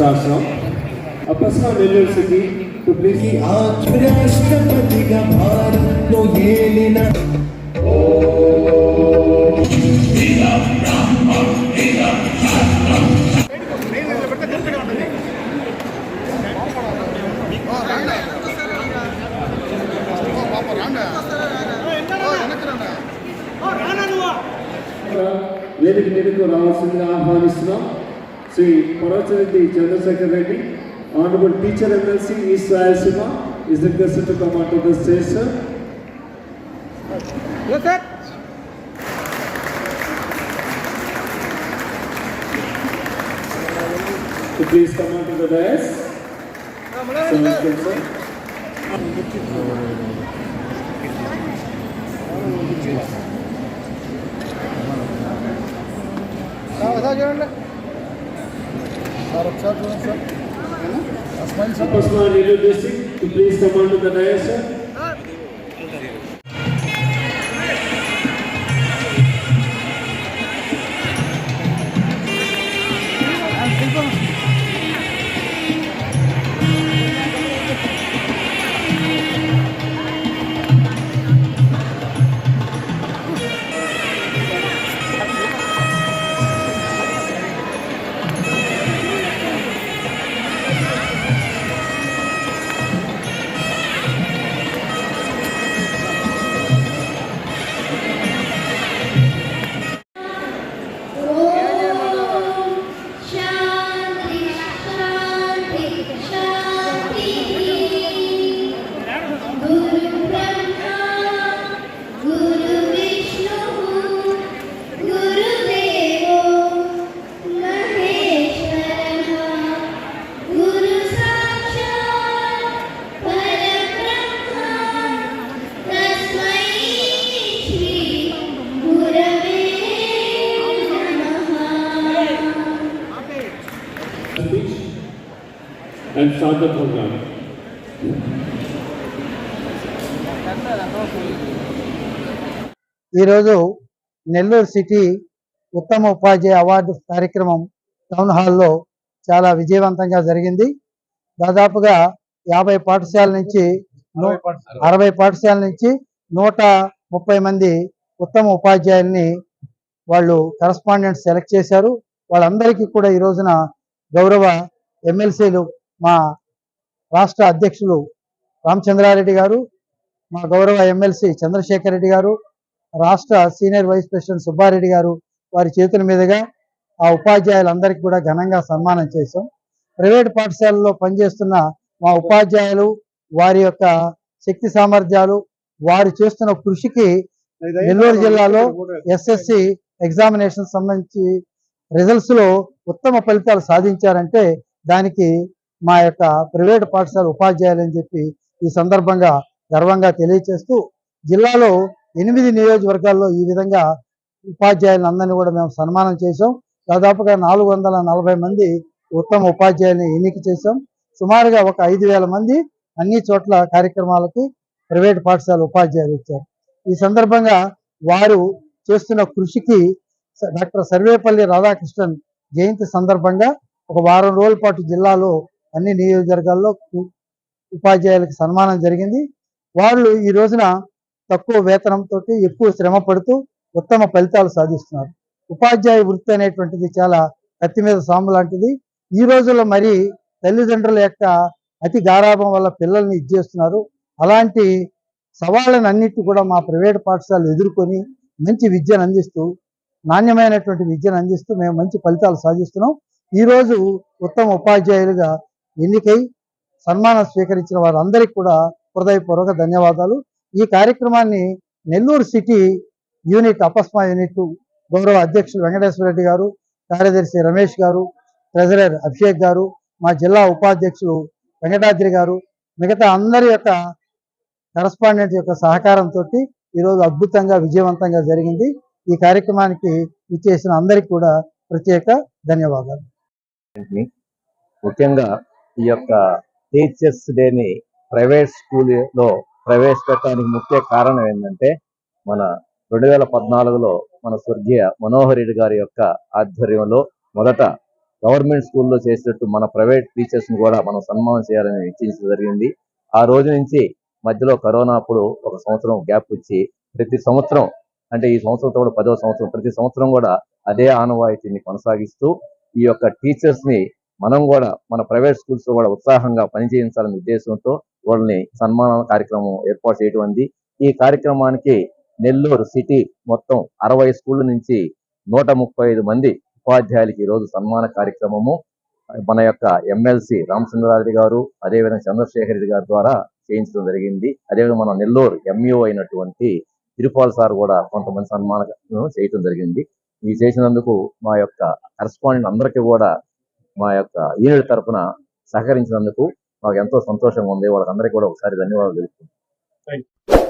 Sasha. శాస్త్రం అపస్మా Nellore city to please రాష్ట్రపతిగా భారత్లో ఏలిన వేదిక మీదకు రావాల్సిందిగా ఆహ్వానిస్తున్నాం Shri Parvathareddy Chandrasekhar Reddy honourable teacher MLC east Rayalaseema is requested to come out the stage sir So please come on to the dais. So, welcome, sir. చూడండి సార్ ఒకసారి చూడండి సార్ ఆ smile sir Apasma Nellore district to please come on to the dais, sir. And start the program. ఈరోజు Nellore city ఉత్తమ ఉపాధ్యాయ award కార్యక్రమం town హాల్లో చాలా విజయవంతంగా జరిగింది దాదాపుగా యాభై పాఠశాల నుంచి అరవై పాఠశాల నుంచి నూట ముప్పై మంది ఉత్తమ ఉపాధ్యాయుల్ని వాళ్ళు కరస్పాండెంట్ సెలెక్ట్ చేశారు వాళ్ళందరికీ కూడా ఈ రోజున గౌరవ ఎమ్మెల్సీలు మా రాష్ట్ర అధ్యక్షులు రామచంద్రారెడ్డి గారు మా గౌరవ ఎమ్మెల్సీ చంద్రశేఖర్ రెడ్డి గారు రాష్ట్ర సీనియర్ వైస్ ప్రెసిడెంట్ సుబ్బారెడ్డి గారు వారి చేతుల మీదుగా ఆ ఉపాధ్యాయులందరికీ కూడా ఘనంగా సన్మానం చేశాం. ప్రైవేట్ పాఠశాలలో పనిచేస్తున్న మా ఉపాధ్యాయులు వారి యొక్క శక్తి సామర్థ్యాలు వారు చేస్తున్న కృషికి నెల్లూరు జిల్లాలో ఎస్ఎస్సి ఎగ్జామినేషన్ సంబంధించి రిజల్ట్స్లో ఉత్తమ ఫలితాలు సాధించారంటే దానికి మా యొక్క ప్రైవేట్ పాఠశాల ఉపాధ్యాయులు అని చెప్పి ఈ సందర్భంగా గర్వంగా తెలియచేస్తూ జిల్లాలో ఎనిమిది నియోజకవర్గాల్లో ఈ విధంగా ఉపాధ్యాయులను అందరినీ కూడా మేము సన్మానం చేశాం. దాదాపుగా నాలుగు వందల నలభై మంది ఉత్తమ ఉపాధ్యాయుల్ని ఎన్నిక చేశాం. సుమారుగా ఒక ఐదు వేల మంది అన్ని చోట్ల కార్యక్రమాలకి ప్రైవేట్ పాఠశాల ఉపాధ్యాయులు ఇచ్చారు ఈ సందర్భంగా వారు చేస్తున్న కృషికి డాక్టర్ సర్వేపల్లి రాధాకృష్ణన్ జయంతి సందర్భంగా ఒక వారం రోజుల పాటు జిల్లాలో అన్ని నియోజకవర్గాల్లో ఉపాధ్యాయులకు సన్మానం జరిగింది. వాళ్ళు ఈ రోజున తక్కువ వేతనంతో ఎక్కువ శ్రమ పడుతూ ఉత్తమ ఫలితాలు సాధిస్తున్నారు. ఉపాధ్యాయ వృత్తి అనేటువంటిది చాలా కత్తి మీద సాము లాంటిది. ఈ రోజుల్లో మరి తల్లిదండ్రుల యొక్క అతి గారాభం వల్ల పిల్లల్ని ఇచ్చేస్తున్నారు అలాంటి సవాళ్ళను అన్నిటి కూడా మా ప్రైవేట్ పాఠశాలలు ఎదుర్కొని మంచి విద్యను అందిస్తూ నాణ్యమైనటువంటి విద్యను అందిస్తూ మేము మంచి ఫలితాలు సాధిస్తున్నాం. ఈ రోజు ఉత్తమ ఉపాధ్యాయులుగా ఎన్నికై సన్మానం స్వీకరించిన వారందరికీ కూడా హృదయపూర్వక ధన్యవాదాలు. ఈ కార్యక్రమాన్ని Nellore city unit Apasma unit గౌరవ అధ్యక్షులు వెంకటేశ్వర రెడ్డి గారు కార్యదర్శి రమేష్ గారు ట్రెజరర్ అభిషేక్ గారు మా జిల్లా ఉపాధ్యక్షులు వెంకటాద్రి గారు మిగతా అందరి యొక్క కరస్పాండెంట్ యొక్క సహకారంతో ఈరోజు అద్భుతంగా విజయవంతంగా జరిగింది. ఈ కార్యక్రమానికి ఇచ్చేసిన అందరికీ కూడా ప్రత్యేక ధన్యవాదాలు. ముఖ్యంగా ఈ యొక్క టీచర్స్ డేని ప్రైవేట్ స్కూల్లో ప్రవేశపెట్టడానికి ముఖ్య కారణం ఏంటంటే మన రెండు వేల పద్నాలుగులో మన స్వర్గీయ మనోహర్ రెడ్డి గారి యొక్క ఆధ్వర్యంలో మొదట గవర్నమెంట్ స్కూల్లో చేసినట్టు మన ప్రైవేట్ టీచర్స్ని కూడా మనం సన్మానం చేయాలని నిశ్చయించడం జరిగింది. ఆ రోజు నుంచి మధ్యలో కరోనా అప్పుడు ఒక సంవత్సరం గ్యాప్ ఇచ్చి ప్రతి సంవత్సరం అంటే ఈ సంవత్సరంతో కూడా పదవ సంవత్సరం ప్రతి సంవత్సరం కూడా అదే ఆనవాయితీని కొనసాగిస్తూ ఈ యొక్క టీచర్స్ని మనం కూడా మన ప్రైవేట్ స్కూల్స్లో కూడా ఉత్సాహంగా పనిచేయించాలనే ఉద్దేశంతో వాళ్ళని సన్మాన కార్యక్రమం ఏర్పాటు చేయడం ఉంది ఈ కార్యక్రమానికి నెల్లూరు సిటీ మొత్తం అరవై స్కూళ్ళ నుంచి నూట ముప్పై ఐదు మంది ఉపాధ్యాయులకి ఈ రోజు సన్మాన కార్యక్రమము. మన యొక్క ఎమ్మెల్సీ రామచంద్రారెడ్డి గారు అదేవిధంగా చంద్రశేఖర్ రెడ్డి గారి ద్వారా చేయించడం జరిగింది. అదేవిధంగా మన నెల్లూరు ఎంఈఓ అయినటువంటి తిరుపాల్ సార్ కూడా కొంతమంది సన్మానం చేయటం జరిగింది. ఈ చేసినందుకు మా యొక్క కరస్పాండెంట్ అందరికీ కూడా మా యొక్క యూనిట్ తరఫున సహకరించినందుకు మాకు ఎంతో సంతోషంగా ఉంది. వాళ్ళకందరికీ కూడా ఒకసారి ధన్యవాదాలు తెలుపుతున్నాను